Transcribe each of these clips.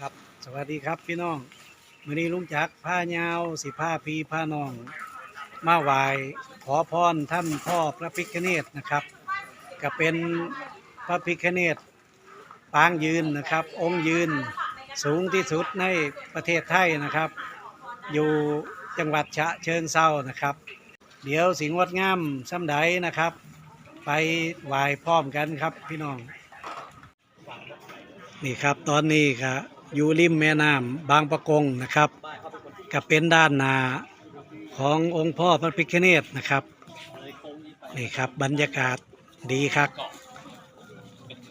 ครับสวัสดีครับพี่น้องมื้อนี้ลุงจักผ้ายาวสิผ้าพีผ้าน้อง มาไหว้ขอพรท่านพ่อพระพิฆเนศนะครับ ก็เป็นพระพิฆเนศปางยืนนะครับ องค์ยืนสูงที่สุดในประเทศไทยนะครับ อยู่จังหวัดฉะเชิงเซานะครับ เดี๋ยวสิงวดงามซ้ำใดนะครับ ไปไหว้พร้อมกันครับพี่น้อง นี่ครับตอนนี้ครับ อยู่ริมแม่น้ำบางประกงนะครับก็เป็นด้านนาขององค์พ่อพระพิฆเนศนะครับนี่ครับบรรยากาศดีครับ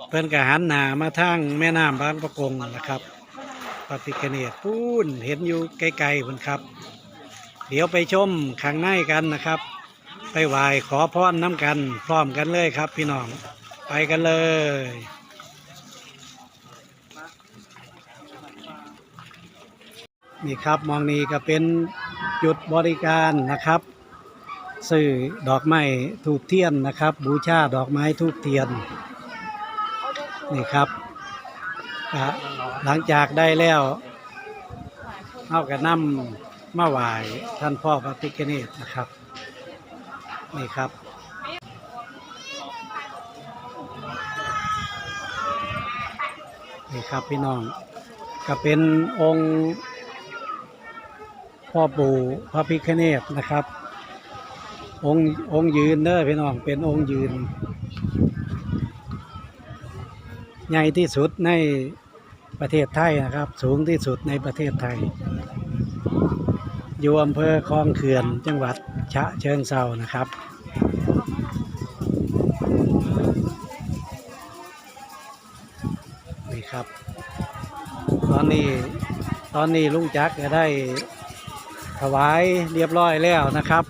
เพิ่อนกหันหนามาทางแม่น้ำบางประกงนะครับพระพิฆเนศพูนเห็นอยู่ไกลๆพุ่นครับ เดี๋ยวไปชมข้างในกันนะครับ ไปไหว้ขอพรน้ำกัน พร้อมกันเลยครับพี่น้องไปกันเลย นี่ครับมองนี้ก็เป็นจุดบริการนะครับซื้อดอกไม้ทูบเทียนนะครับ บูชาดอกไม้ทูบเทียนนี่ครับหลังจากได้แล้วเอากระนำมาไหว้ท่านพ่อพระพิฆเนศนะครับนี่ครับนี่ครับพี่น้องก็เป็นองค์ พ่อปู่พระพิฆเนศนะครับ องค์องค์ยืนเด้อพี่น้องเป็นองค์ยืน ใหญ่ที่สุดในประเทศไทยนะครับ สูงที่สุดในประเทศไทย อยู่อำเภอคลองเขื่อนจังหวัดฉะเชิงเซานะครับนี่ครับ ตอนนี้ตอนนี้ลุงจักรก็ได้ ถวายเรียบร้อยแล้วนะครับ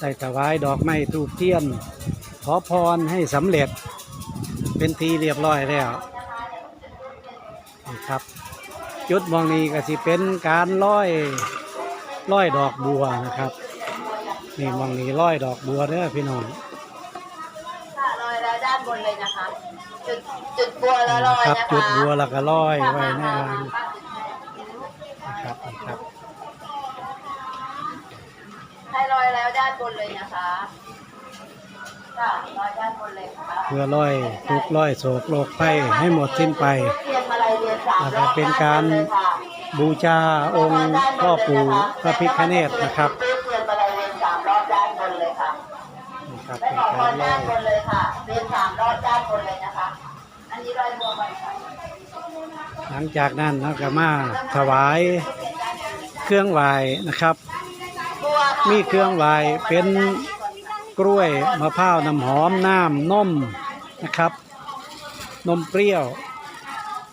ได้ถวายดอกไม้ทูบเทียน ขอพรให้สำเร็จ เป็นทีเรียบร้อยแล้วนี่ครับจุดมองนี้ก็สิเป็นการร้อยร้อยดอกบัวนะครับนี่มองนี้ร้อยดอกบัวเด้อพี่น้องค่ะลอยแล้วด้านบนเลยนะคะจุดจุดบัวแล้วลอยครับนะคะจุดบัวแล้วก็ร้อยไว้ค่ะในค่ะอ่างค่ะนะครับนี่ครับ แล้วด้านบนเลยนะคะค่ะลอยด้านบนเลยค่ะเพื่อร้อยทุกข์ร้อยโศกโรคภัยให้หมดสิ้นไปเรียนมาลัยเรียนสามแล้วก็เป็นการบูชาองค์พ่อปู่พระพิฆเนศนะครับเรียนมาลัยเรียนสามรอบด้านบนเลยค่ะนี่ครับไม่เป็นขอพการรร้อยด้านบนเลยค่ะเรียนสามรอบด้านบนเลยนะคะ อันนี้ลอยบัวไปค่ะหลังจากนั้นเราก็มาถวายเครื่องไหว้นะครับบัวค่ะ มีเครื่องไหวเป็นกล้วยมะพร้าวน้ำหอมน้ำนมนะครับ นมเปรี้ยว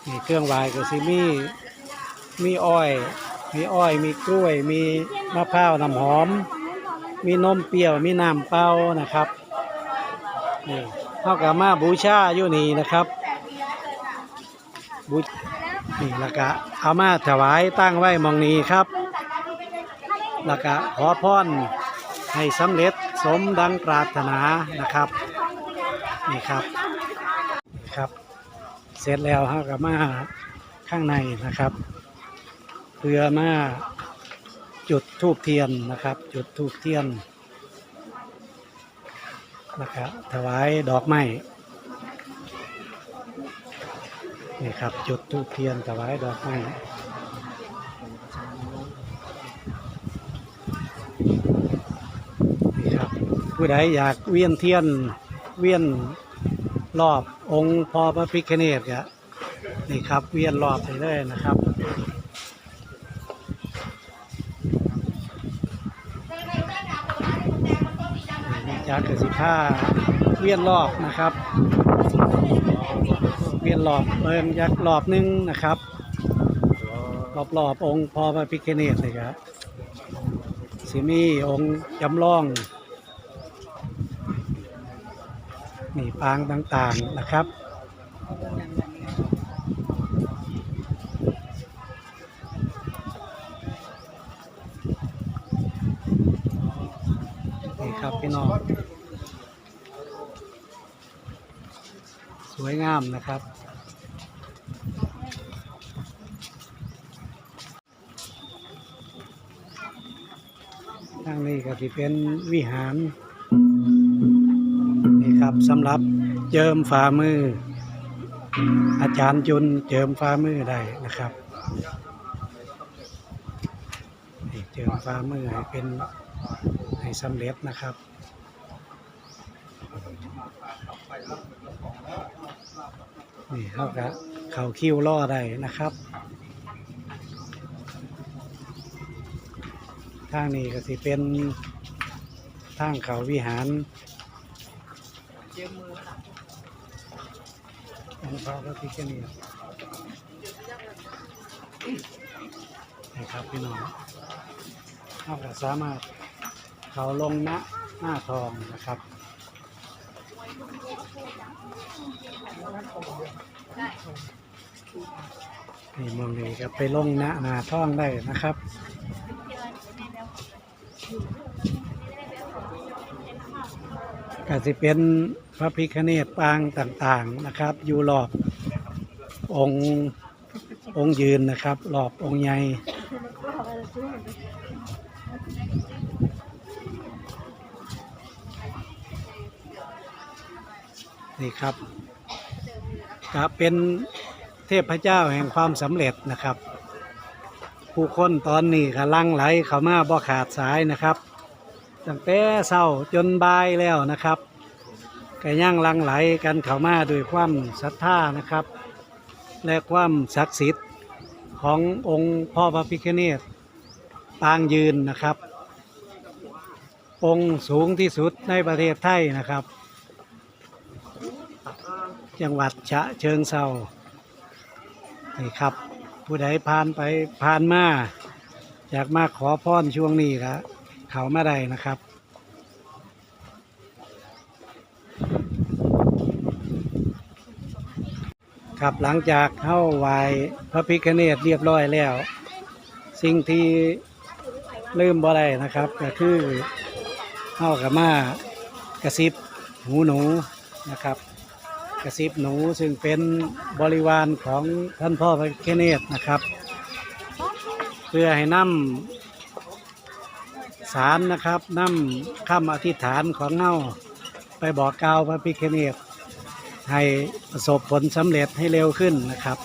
นี่เครื่องไหวก็สิมีมีอ้อย มีอ้อย มีกล้วย มีมะพร้าวน้ำหอม มีนมเปรี้ยว มีน้ำเปล่านะครับนี่เท่ากับมาบูชาอยู่นี่นะครับบูนี่ล้วก็เอามาถวายตั้งไว้มองนี้ครับ แล้วก็ขอพรให้สำเร็จสมดังปรารถนานะครับนี่ครับครับ เสร็จแล้วฮาก็มาข้างในนะครับเพื่อมาจุดทูบเทียนนะครับ จุดทูบเทียนแล้วก็ถวายดอกไม้นี่ครับ จุดทูบเทียนถวายดอกไม้ ผู้ใดอยากเวียนเทียนเวียนรอบองค์พอพระพิฆเนศกะนี่ครับ เวียนรอบไปเลยนะครับนี่จากกสิผ้าเวียนรอบนะครับ เวียนรอบเบิ่งยักรอบนึงนะครับ รอบรอบๆองค์พอพระพิฆเนศเลยครับสิมีองค์จำลอง มีปางต่างๆนะครับ นี่ครับพี่น้อง สวยงามนะครับทางนี้ก็ที่เป็นวิหาร ครับสำหรับเจิมฝ่ามือ อาจารย์จุนเจิมฝ่ามือได้นะครับเจิมฝ่ามือให้เป็นให้สำเร็จนะครับนี่เขาก็เขาคิ้วล่อได้นะครับทางนี้ก็สิเป็นทางเขาวิหาร องค์พระพระพิฆเนศนะครับพี่น้องเขาก็สามารถเขาลงณหน้าทองนะครับนี่มองนี่ก็ไปลงหน้าหนาทองได้นะครับก็สิเป็น พระพิคเนตปางต่างๆนะครับ อยู่รอบองค์องค์ยืนนะครับรอบองค์ใหญ่นี่ครับก็เป็นเทพเจ้าแห่งความสำเร็จนะครับ ผู้คนตอนนี้กำลังไหลเข้ามาบ่ขาดสายนะครับ ตั้งแต่เศร้าจนบ่ายแล้วนะครับ ก็ย่างลังไหลกันเข้ามาด้วยความศรัทธานะครับ และความศักดิ์สิทธิ์ขององค์พ่อพระพิฆเนศปางยืนนะครับ องค์สูงที่สุดในประเทศไทยนะครับ จังหวัดฉะเชิงเซานี่ครับ ผู้ใดผ่านไปผ่านมาอยากมาขอพรช่วงนี้ครับเขามาได้นะครับ ครับหลังจากเข้าไหวพระพิฆเนศเรียบร้อยแล้ว สิ่งที่ลืมบ่ได้นะครับ ก็คือเข้ากับมากระซิบหูหนูนะครับ กระซิบหนูซึ่งเป็นบริวารของท่านพ่อพระพิฆเนศนะครับ เพื่อให้นำสารนะครับนำคำอธิษฐานของเงาไปบอกกล่าวพระพิฆเนศ ให้ประสบผลสำเร็จให้เร็วขึ้นนะครับ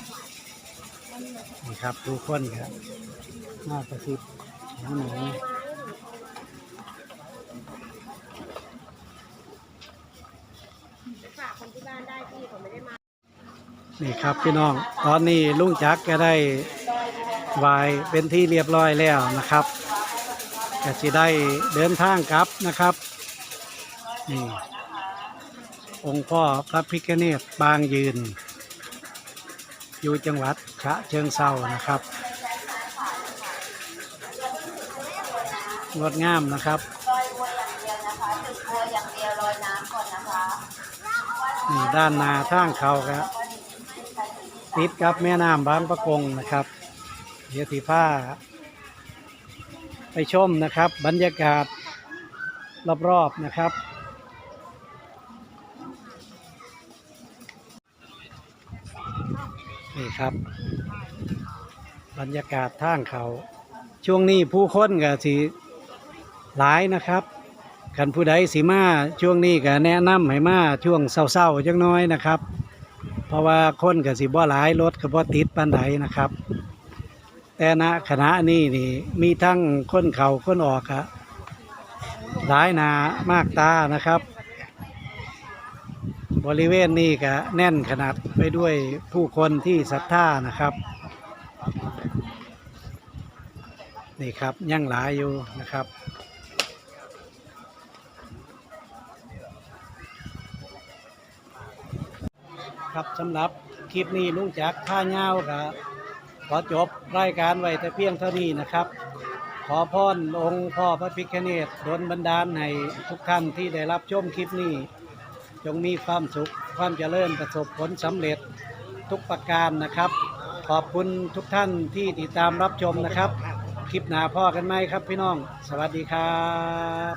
นี่ครับทุกคนครับหน้าประสิทธิ์หนูนี่ครับพี่น้อง ตอนนี้ลุงจักก็ได้วายเป็นที่เรียบร้อยแล้วนะครับก็จะได้เดินทางกลับนะครับนี่ องค์พ่อพระพิฆเนศบางยืน อยู่จังหวัดฉะเชิงเซานะครับงดงามนะครับลอยบัวอย่างเดียวนะคะจุดบัวอย่างเดียวลอยน้ำก่อนนะคะนี่ด้านหนาทางเขาครับติดกับแม่น้ำบางประกงนะครับ เดี๋ยวสีผ้า ไปชมนะครับ บรรยากาศรอบๆนะครับ นี่ครับ บรรยากาศทางเขา ช่วงนี้ผู้คนก็สิหลายนะครับกันผู้ใดสิมาช่วงนี้ก็แนะนำให้มาช่วงเศร้าๆจังน้อยนะครับ เพราะว่าคนก็สิบ่หลายรถก็บ่ติดปานใดนะครับ แต่ณขณะนี้นี่มีทั้งคนเขาคนออกอะหลายหนามากตานะครับ บริเวณนี้ก็แน่นขนาดไปด้วยผู้คนที่ศรัทธานะครับ นี่ครับยังหลายอยู่นะครับครับสำหรับคลิปนี้ลุงจักท่าเงาครับขอจบรายการไว้แต่เพียงเท่านี้นะครับ ขอพรองค์พ่อพระพิฆเนศดลบันดาลให้ทุกท่านที่ได้รับชมคลิปนี้ จงมีความสุขความเจริญประสบผลสำเร็จทุกประการนะครับ ขอบคุณทุกท่านที่ติดตามรับชมนะครับ คลิปหนาพ่อกันไหมครับพี่น้อง สวัสดีครับ